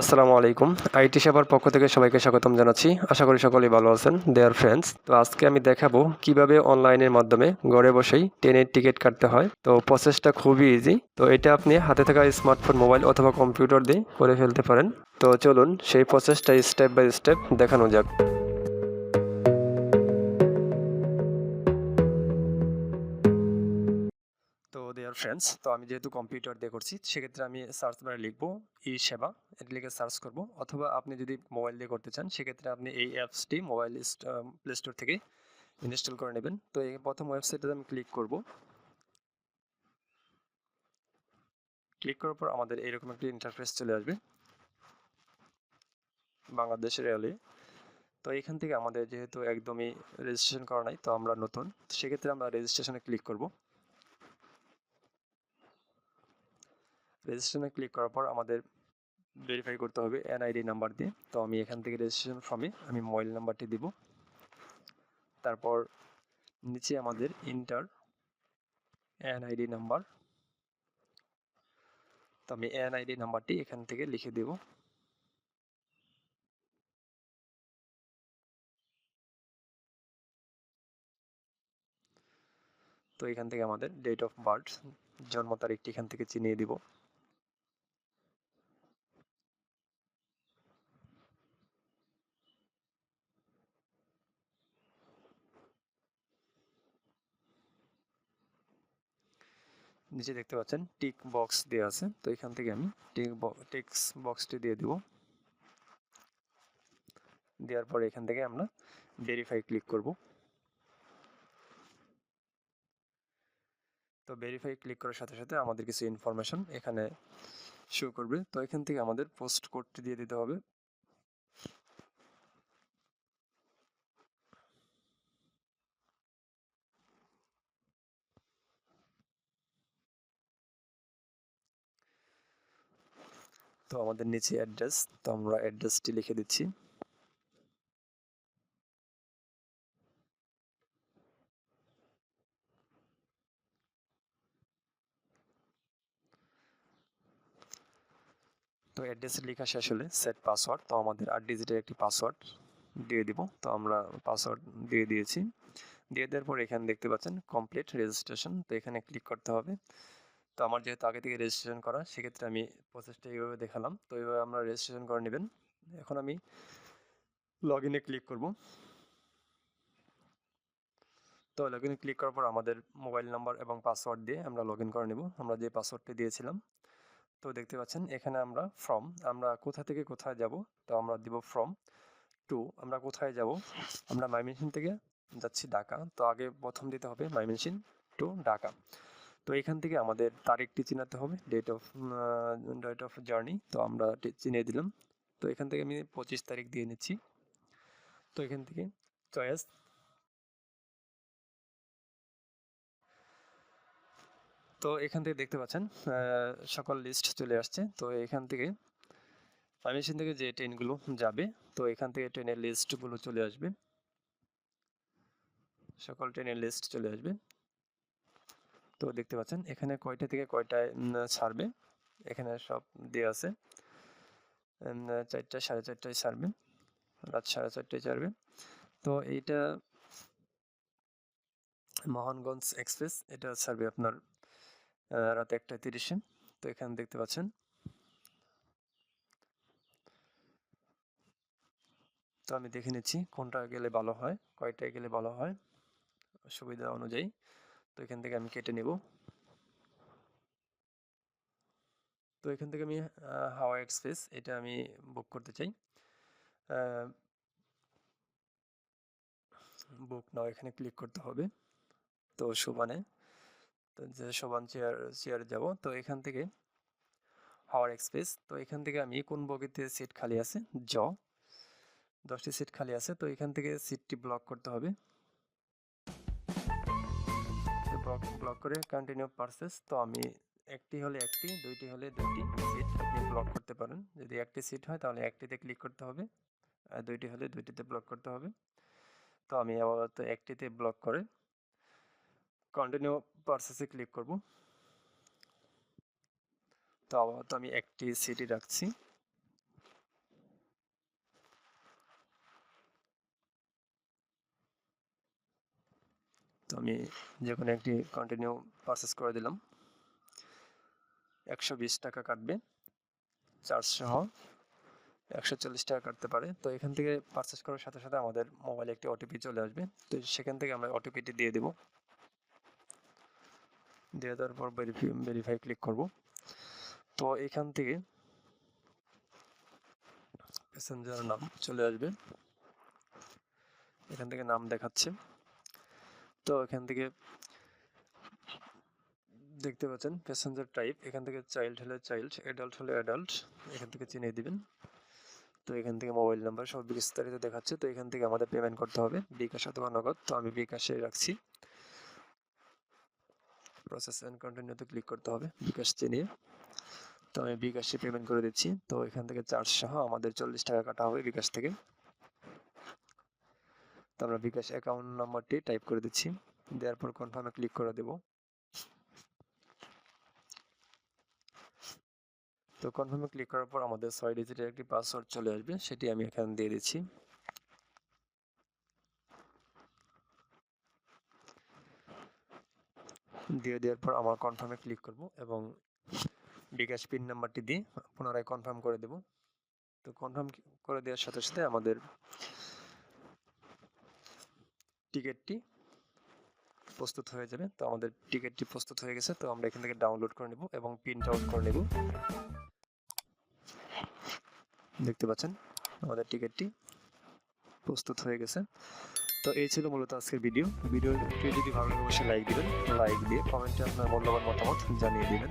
আসসালামু আলাইকুম। আইটি সেবার পক্ষ থেকে সবাইকে স্বাগতম জানাচ্ছি। আশা করি সকলেই ভালো আছেন। দেয়ার ফ্রেন্ডস তো আজকে আমি দেখাবো কীভাবে অনলাইনের মাধ্যমে ঘরে বসেই ট্রেনের টিকিট কাটতে হয়। তো প্রসেসটা খুবই ইজি তো এটা আপনি হাতে থাকা স্মার্টফোন মোবাইল অথবা কম্পিউটার দিয়ে করে ফেলতে পারেন। তো চলুন সেই প্রসেসটা স্টেপ বাই স্টেপ দেখানো যাক। ফ্রেন্ডস তো আমি যেহেতু কম্পিউটার দিয়ে করছি, সেক্ষেত্রে আমি সার্চ বারে লিখব ই সেবা, এটা লিখে সার্চ করব। অথবা আপনি যদি মোবাইল দিয়ে করতে চান, সেক্ষেত্রে আপনি এই অ্যাপসটি মোবাইল প্লে স্টোর থেকে ইনস্টল করে নেবেন। তো এই প্রথম ওয়েবসাইটে আমি ক্লিক করব। ক্লিক করার পর আমাদের এইরকম একটি ইন্টারফেস চলে আসবে। বাংলাদেশের রেলওয়ে তো এখান থেকে আমাদের যেহেতু একদমই রেজিস্ট্রেশন করা নাই, তো আমরা নতুন সেক্ষেত্রে আমরা রেজিস্ট্রেশনে ক্লিক করব। রেজিস্ট্রেশনে ক্লিক করার পর আমাদের ভেরিফাই করতে হবে এনআইডি নাম্বার দিয়ে। তো আমি এখান থেকে রেজিস্ট্রেশন ফর্মে আমি মোবাইল নাম্বারটি দিব। তারপর নিচে আমাদের ইন্টার এনআইডি নাম্বার তো আমি এনআইডি নাম্বারটি এখান থেকে লিখে দেব। তো এখান থেকে আমাদের ডেট অফ বার্থ জন্ম তারিখটি এখান থেকে চিনিয়ে দিব। নিচে দেখতে পাচ্ছেন টিক বক্স দেওয়া আছে। তো এখান থেকে আমি টিক টিক্স বক্সটি দিয়ে দিব। দেওয়ার পরে এখান থেকে আমরা ভেরিফাই ক্লিক করব। তো ভেরিফাই ক্লিক করার সাথে সাথে আমাদের কিছু ইনফরমেশন এখানে শো করবে। তো এখান থেকে আমাদের পোস্ট কোডটি দিয়ে দিতে হবে। তো আমাদের নিচে অ্যাড্রেস তো আমরা অ্যাড্রেসটি লিখে দিচ্ছি। তো অ্যাড্রেস লেখা শেষ হলে সেট পাসওয়ার্ড তো আমাদের আট ডিজিটের একটি পাসওয়ার্ড দিয়ে দিব। তো আমরা পাসওয়ার্ড দিয়ে দিয়েছি। দিয়ে দেওয়ার পর এখানে দেখতে পাচ্ছেন কমপ্লিট রেজিস্ট্রেশন তো এখানে ক্লিক করতে হবে। তো আমার যেহেতু আগে থেকে রেজিস্ট্রেশন করা, সেক্ষেত্রে আমি প্রসেসটা এইভাবে দেখালাম। তো এইভাবে আমরা রেজিস্ট্রেশন করে নেবেন। এখন আমি লগ ইনে ক্লিক করব। তো লগ ইনে ক্লিক করার পর আমাদের মোবাইল নাম্বার এবং পাসওয়ার্ড দিয়ে আমরা লগ ইন করে নেব। আমরা যে পাসওয়ার্ডটি দিয়েছিলাম, তো দেখতে পাচ্ছেন এখানে আমরা ফ্রম আমরা কোথা থেকে কোথায় যাব, তো আমরা দিব ফ্রম টু আমরা কোথায় যাব? আমরা মাইমেনসিং থেকে যাচ্ছি ঢাকা। তো আগে প্রথম দিতে হবে মাইমেনসিং টু ঢাকা। তো এখান থেকে আমাদের তারিখটি চিনাতে হবে date of date of journey তো আমরা চিনিয়ে দিলাম। তো এখান থেকে আমি পঁচিশ তারিখ দিয়ে নিচ্ছি। তো এখান থেকে চয়েস। তো এখান থেকে দেখতে পাচ্ছেন সকল লিস্ট চলে আসছে। তো এখান থেকে মেশিন থেকে যে ট্রেনগুলো যাবে, তো এখান থেকে ট্রেনের লিস্টগুলো চলে আসবে। সকল ট্রেনের লিস্ট চলে আসবে। তো দেখতে পাচ্ছেন, এখানে কয়টা থেকে কয়টায় ছাড়বে? এখানে সব দেওয়া আছে। চারটা, সাড়ে চারটায় ছাড়বে। রাত সাড়ে চারটায় ছাড়বে। তো এইটা মোহনগঞ্জ এক্সপ্রেস, এটা ছাড়বে আপনার রাত একটা তিরিশে। তো এখানে দেখতে পাচ্ছেন, তো আমি দেখে নিচ্ছি কোনটা গেলে ভালো হয়, কয়টায় গেলে ভালো হয়, সুবিধা অনুযায়ী। তো এখান থেকে আমি কেটে নেব। তো এখান থেকে আমি হাওয়া এক্সপ্রেস এটা আমি বুক করতে চাই। বুক নাও, এখানে ক্লিক করতে হবে। তো শোভানে তো যে শোভান চেয়ার চেয়ার যাব। তো এখান থেকে হাওয়ার এক্সপ্রেস। তো এখান থেকে আমি কোন বগিতে সিট খালি আছে? জ। দশটি সিট খালি আছে। তো এখান থেকে সিটটি ব্লক করতে হবে। ব্লক ব্লক করে কন্টিনিউ পারচেস তো আমি একটি হলে একটি, দুইটি হলে দুইটি সিট আপনি ব্লক করতে পারেন। যদি একটি সিট হয়, তাহলে একটিতে ক্লিক করতে হবে, আর দুইটি হলে দুইটিতে ব্লক করতে হবে। তো আমি আপাতত একটিতে ব্লক করে কন্টিনিউ পারচেসে ক্লিক করব। তো আপাতত আমি একটি সিটি রাখছি। আমি যে কোনো একটি কন্টিনিউ পারচেস করে দিলাম। একশো বিশ টাকা কাটবে। চার্জ সহ একশো চল্লিশ টাকা কাটতে পারে। তো এখান থেকে পারচেস করার সাথে সাথে আমাদের মোবাইলে একটি ওটিপি চলে আসবে। তো সেখান থেকে আমরা ওটিপিটি দিয়ে দেব। দিয়ে দেওয়ার পর ভেরিফাই ভেরিফাই ক্লিক করব। তো এখান থেকে প্যাসেঞ্জার নাম চলে আসবে। এখান থেকে নাম দেখাচ্ছে। তো এখান থেকে দেখতে পাচ্ছেন প্যাসেঞ্জার টাইপ এখান থেকে চাইল্ড হলে চাইল্ড অ্যাডাল্ট হলে অ্যাডাল্ট এখান থেকে চিনিয়ে দিবেন। তো এখান থেকে মোবাইল নাম্বার সব বিস্তারিত দেখাচ্ছে। তো এখান থেকে আমাদের পেমেন্ট করতে হবে, বিকাশ অথবা নগদ। তো আমি বিকাশে রাখছি। প্রসেস অ্যান্ড কন্টিনিউতে ক্লিক করতে হবে, বিকাশ চিনিয়ে। তো আমি বিকাশে পেমেন্ট করে দিচ্ছি। তো এখান থেকে চার্জ সহ আমাদের চল্লিশ টাকা কাটা হবে বিকাশ থেকে। আমরা বিকাশ অ্যাকাউন্ট নাম্বারটি টাইপ করে দিচ্ছি। দেওয়ার পর কনফার্মে ক্লিক করে দেব। তো কনফার্মে ক্লিক করার পর আমাদের ছয় ডিজিটের একটি পাসওয়ার্ড চলে আসবে, সেটি আমি এখানে দিয়ে দিচ্ছি। দিয়ে দেওয়ার পর আমার কনফার্মে ক্লিক করব এবং বিকাশ পিন নাম্বারটি দিয়ে পুনরায় কনফার্ম করে দেব। তো কনফার্ম করে দেওয়ার সাথে সাথে আমাদের টিকিটটি প্রস্তুত হয়ে যাবে। তো আমাদের টিকিটটি প্রস্তুত হয়ে গেছে, তো আমরা এখান থেকে ডাউনলোড করে নেব এবং প্রিন্ট আউট করে নেব। দেখতে পাচ্ছেন, আমাদের টিকিটটি প্রস্তুত হয়ে গেছে। তো এই ছিল মূলত আজকের ভিডিও ভিডিওটি যদি ভালো লাগে, অবশ্যই লাইক দিবেন। লাইক দিয়ে কমেন্টে আপনার মূল্যবান মতামত জানিয়ে দিবেন।